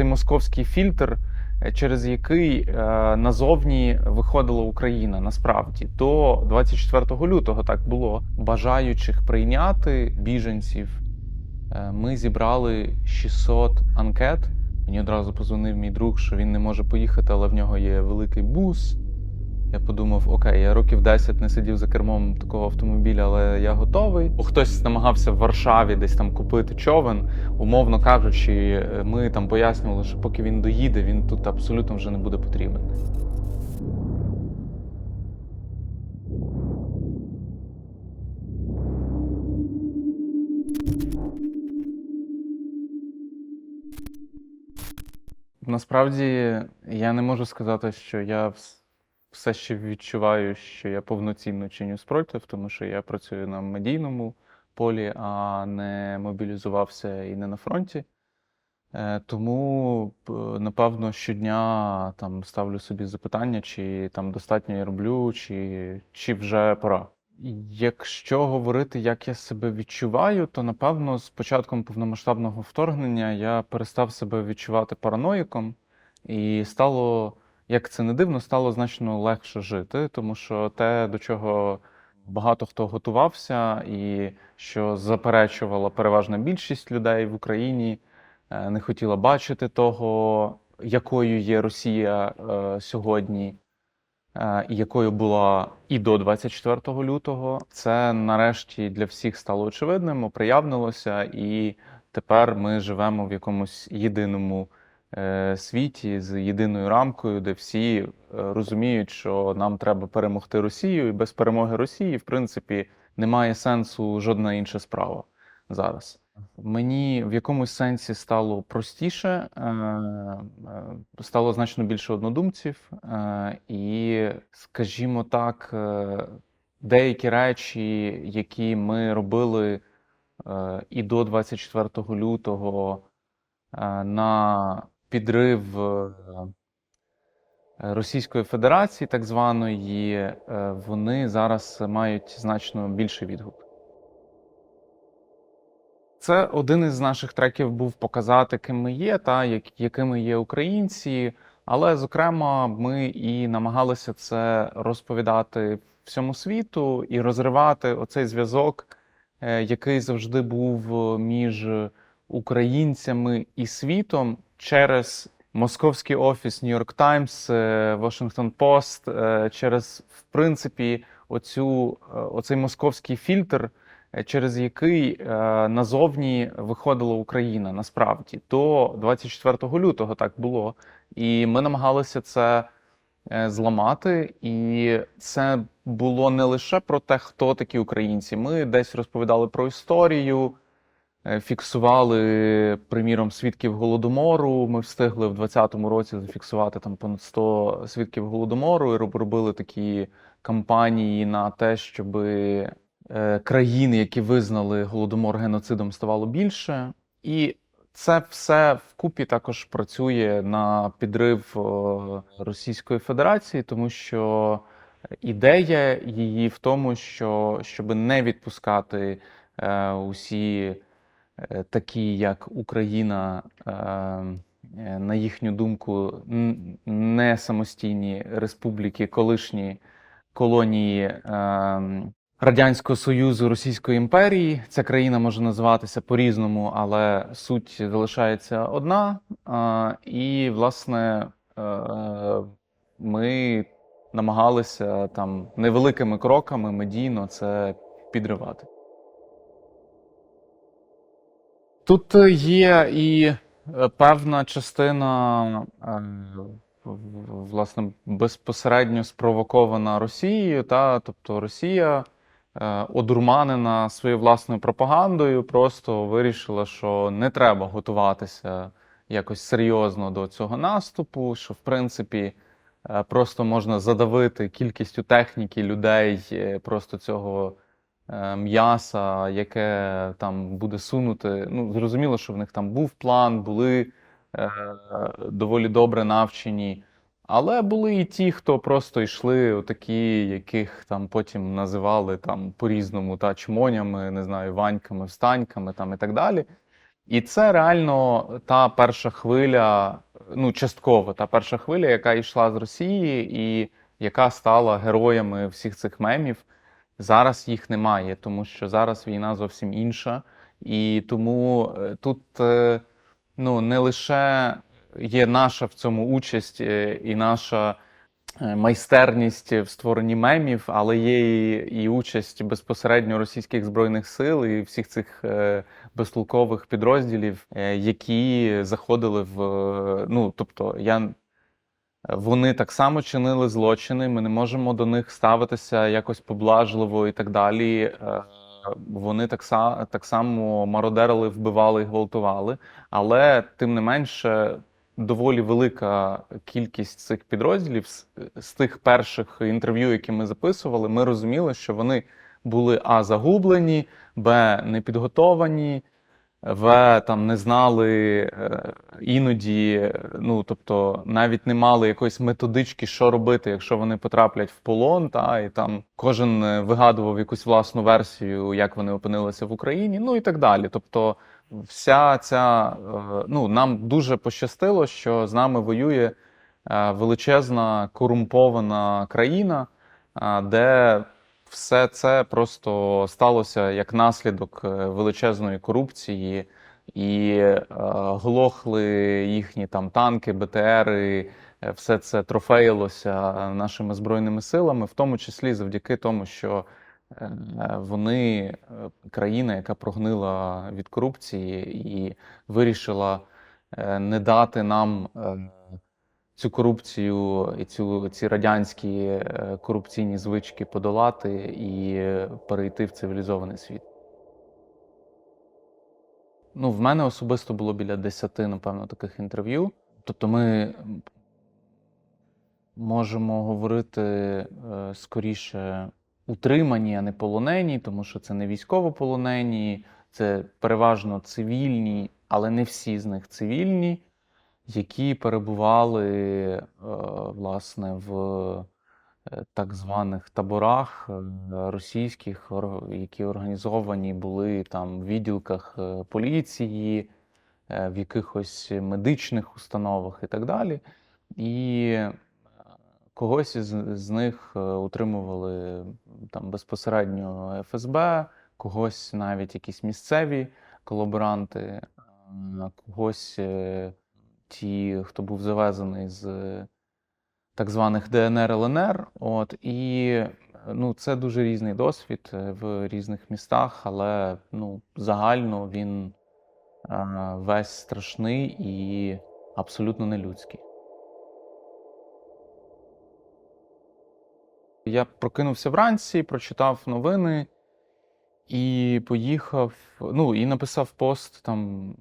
оцей московський фільтр, е, через який е, назовні виходила Україна. Насправді до 24 лютого так було. Бажаючих прийняти біженців. е, Ми зібрали 600 анкет. Мені одразу позвонив мій друг, що він не може поїхати, але в нього є великий бус. Я подумав, окей, я років 10 не сидів за кермом такого автомобіля, але я готовий. Хтось намагався в Варшаві десь там купити човен. Умовно кажучи, ми там пояснювали, що поки він доїде, він тут абсолютно вже не буде потрібен. Насправді я не можу сказати, що я все ще відчуваю, що я повноцінно чиню спротив, тому що я працюю на медійному полі, а не мобілізувався і не на фронті. Е, Тому, напевно, щодня там ставлю собі запитання, чи там достатньо я роблю, чи, чи вже пора. Якщо говорити, як я себе відчуваю, то напевно з початком повномасштабного вторгнення я перестав себе відчувати параноїком, і стало, як це не дивно, стало значно легше жити, тому що те, до чого багато хто готувався, і що заперечувала переважна більшість людей в Україні, е, не хотіла бачити того, якою є Росія е, сьогодні е, і якою була і до 24 лютого. Це нарешті для всіх стало очевидним, оприявнилося, і тепер ми живемо в якомусь єдиному світі з єдиною рамкою, де всі е, розуміють, що нам треба перемогти Росію, і без перемоги Росії, в принципі, немає сенсу жодна інша справа зараз. Мені в якомусь сенсі стало простіше, е, е, стало значно більше однодумців, е, і, скажімо так, е, деякі речі, які ми робили е, і до 24 лютого е, на підрив е, Російської Федерації, так званої, е, вони зараз мають значно більший відгук. Це один із наших треків був показати, ким ми є, та як, якими є українці. Але, зокрема, ми і намагалися це розповідати всьому світу і розривати оцей зв'язок, е, який завжди був між українцями і світом через московський офіс е, Washington Post, е, через, в принципі, оцю, е, оцей московський фільтр е, через який е, назовні виходила Україна насправді до 24 лютого так було. І ми намагалися це зламати. І це було не лише про те, хто такі українці. Ми десь розповідали про історію, фіксували, приміром, свідків голодомору. Ми встигли в 2020 році зафіксувати там понад 100 свідків голодомору і робили такі кампанії на те, щоби е, країн, які визнали голодомор геноцидом, ставало більше. І це все вкупі також працює на підрив е, Російської Федерації, тому що ідея її в тому, що щоб не відпускати е, усі е, такі, як Україна, е, е, на їхню думку, не самостійні республіки, колишні колонії е, Радянського Союзу Російської імперії. Ця країна може називатися по-різному, але суть залишається одна. Е, І, власне, е, ми намагалися там невеликими кроками медійно це підривати. Тут є і е, певна частина, е, власне, безпосередньо спровокована Росією, та, тобто Росія, е, одурманена своєю власною пропагандою, просто вирішила, що не треба готуватися якось серйозно до цього наступу, що в принципі е, просто можна задавити кількістю техніки людей, е, просто цього е, м'яса, яке там буде сунути. Ну, зрозуміло, що в них там був план, були е, доволі добре навчені. Але були і ті, хто просто йшли, такі, яких там потім називали там по-різному та чмонями, не знаю, ваньками, встаньками там і так далі. І це реально та перша хвиля, ну частково та перша хвиля, яка йшла з Росії, і яка стала героями всіх цих мемів. Зараз їх немає, тому що зараз війна зовсім інша. І тому е, тут е, ну, не лише є наша в цьому участь е, і наша майстерність в створенні мемів, але є і, і участь безпосередньо російських збройних сил і всіх цих безтолкових підрозділів, які заходили в. Ну, тобто, я вони так само чинили злочини. Ми не можемо до них ставитися якось поблажливо і так далі. Е, Вони так, са- так само мародерили, вбивали і гвалтували. Але тим не менше, доволі велика кількість цих підрозділів з, з тих перших інтерв'ю, які ми записували, ми розуміли, що вони були а загублені, б не підготовані. В там не знали е, іноді, ну тобто навіть не мали якоїсь методички, що робити, якщо вони потраплять в полон, та і там кожен е, вигадував якусь власну версію, як вони опинилися в Україні, ну і так далі. Тобто, вся ця е, ну нам дуже пощастило, що з нами воює величезна корумпована країна, де все це просто сталося як наслідок е, величезної корупції, і е, глохли їхні там танки, БТРи, е, все це трофеїлося нашими збройними силами, в тому числі завдяки тому, що е, вони країна, яка прогнила від корупції і вирішила не дати нам. Цю корупцію і цю ці радянські е, корупційні звички подолати і перейти в цивілізований світ. Ну, в мене особисто було біля 10, напевно, таких інтерв'ю. Тобто, ми можемо говорити е, скоріше утримані, а не полонені, тому що це не військовополонені, це переважно цивільні, але не всі з них цивільні які перебували е, власне в е, так званих таборах е, російських, які організовані були там в відділках поліції, в якихось медичних установах і так далі. І когось із з них утримували там безпосередньо ФСБ, когось навіть якісь місцеві колаборанти, когось ті, хто був завезений з е, так званих ДНР ЛНР. От і ну, це дуже різний досвід е, в різних містах, але ну, загально він е, весь страшний і абсолютно нелюдський. Я прокинувся вранці, прочитав новини і поїхав. Ну, і написав пост там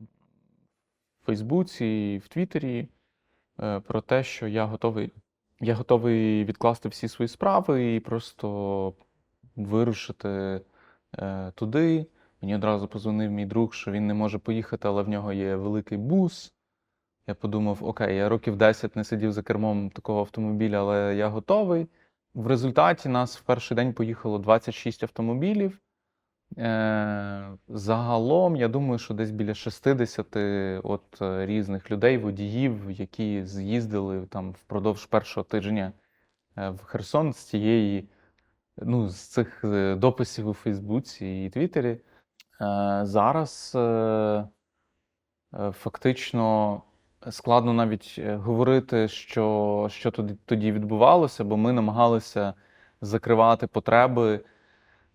Фейсбуці і в Твіттері е, про те, що я готовий, я готовий відкласти всі свої справи і просто вирушити е, туди. Мені одразу позвонив мій друг, що він не може поїхати, але в нього є великий бус. Я подумав, окей, я років 10 не сидів за кермом такого автомобіля, але я готовий. В результаті нас в перший день поїхало 26 автомобілів. Загалом, я думаю, що десь біля 60 от е, різних людей, водіїв, які з'їздили там впродовж першого тижня е, в Херсон з цієї, ну, з цих е, дописів у Фейсбуці і Твіттері. Зараз фактично складно навіть говорити, що, що тоді відбувалося, бо ми намагалися закривати потреби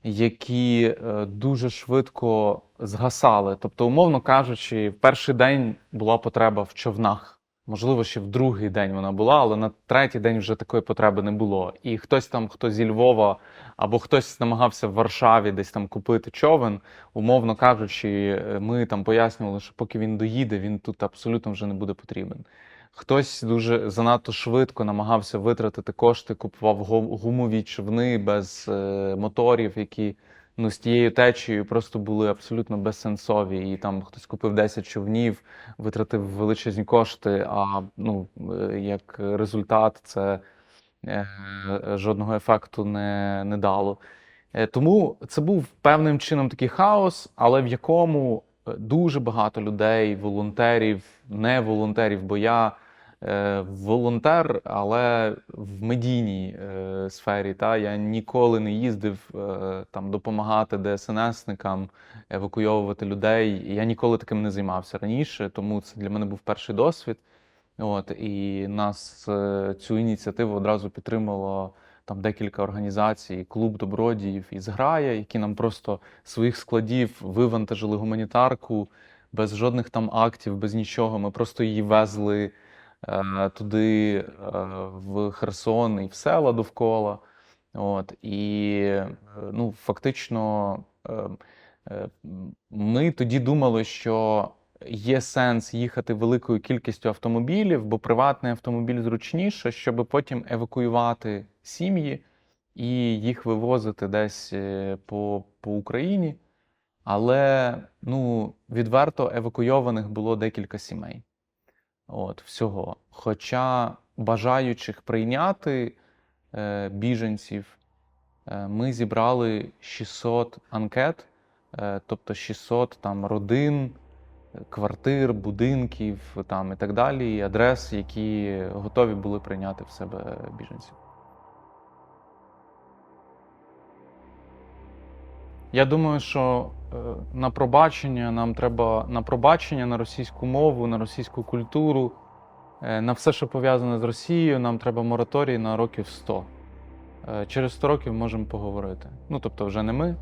які е, дуже швидко згасали. Тобто, умовно кажучи, в перший день була потреба в човнах. Можливо, ще в другий день вона була, але на третій день вже такої потреби не було. І хтось там, хто зі Львова, або хтось намагався в Варшаві десь там купити човен, умовно кажучи, е, ми там пояснювали, що поки він доїде, він тут абсолютно вже не буде потрібен. Хтось дуже занадто швидко намагався витратити кошти, купував гу- гумові човни без е, моторів, які ну, з тією течією просто були абсолютно безсенсові. І там хтось купив 10 човнів, витратив величезні кошти, а ну, е, як результат це е, жодного ефекту не, не дало. Е, Тому це був певним чином такий хаос, але в якому е, дуже багато людей, волонтерів, не волонтерів, бо я волонтер, але в медійній е, сфері. Та я ніколи не їздив е, там допомагати ДСНСникам, евакуйовувати людей. Я ніколи таким не займався раніше, тому це для мене був перший досвід. От і нас е, цю ініціативу одразу підтримало там декілька організацій, клуб добродіїв і зграя, які нам просто своїх складів вивантажили гуманітарку без жодних там актів, без нічого. Ми просто її везли е, туди, е, в Херсон і в села довкола. От, і е, ну, фактично е, е, ми тоді думали, що є сенс їхати великою кількістю автомобілів, бо приватний автомобіль зручніше, щоб потім евакуювати сім'ї і їх вивозити десь е, по, по Україні. Але ну, відверто евакуйованих було декілька сімей. От, всього. Хоча бажаючих прийняти е, біженців, е, ми зібрали 600 анкет, е, тобто 600 там, родин, е, квартир, будинків там, і так далі, і адрес, які готові були прийняти в себе біженців. Я думаю, що е, на пробачення нам треба на пробачення на російську мову, на російську культуру, е, на все, що пов'язане з Росією, нам треба мораторій на років 100. Е, Через 100 років можемо поговорити. Ну, тобто, вже не ми,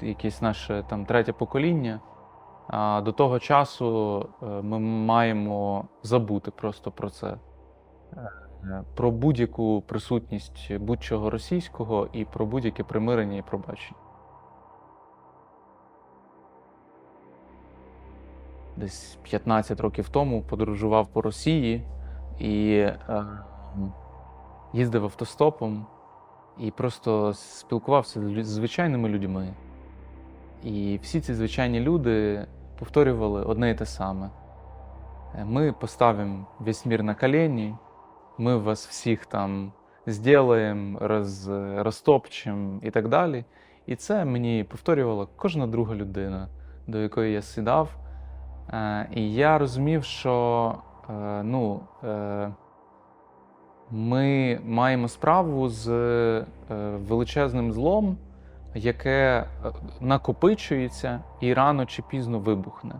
якесь наше там третє покоління. А до того часу ми маємо забути просто про це. Про будь-яку присутність будь-чого російського і про будь-яке примирення і пробачення. Десь 15 років тому подорожував по Росії і е, їздив автостопом і просто спілкувався з звичайними людьми. І всі ці звичайні люди повторювали одне і те саме. Е, Ми поставимо весь мір на колені, ми вас всіх там сделаем, роз, розтопчем і так далі. І це мені повторювала кожна друга людина, до якої я сідав. Е, і я розумів, що е, ну, е, ми маємо справу з величезним злом, яке накопичується і рано чи пізно вибухне.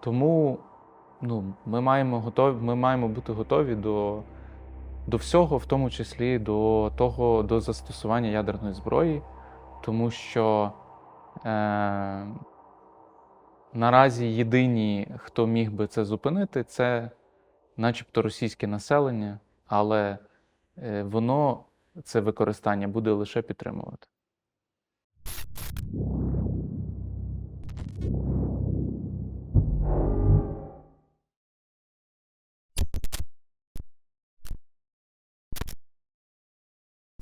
Тому ну, ми, маємо готові, ми маємо бути готові до, до всього, в тому числі до того, до застосування ядерної зброї, тому що. Наразі єдині, хто міг би це зупинити, це начебто російське населення, але е, воно це використання буде лише підтримувати.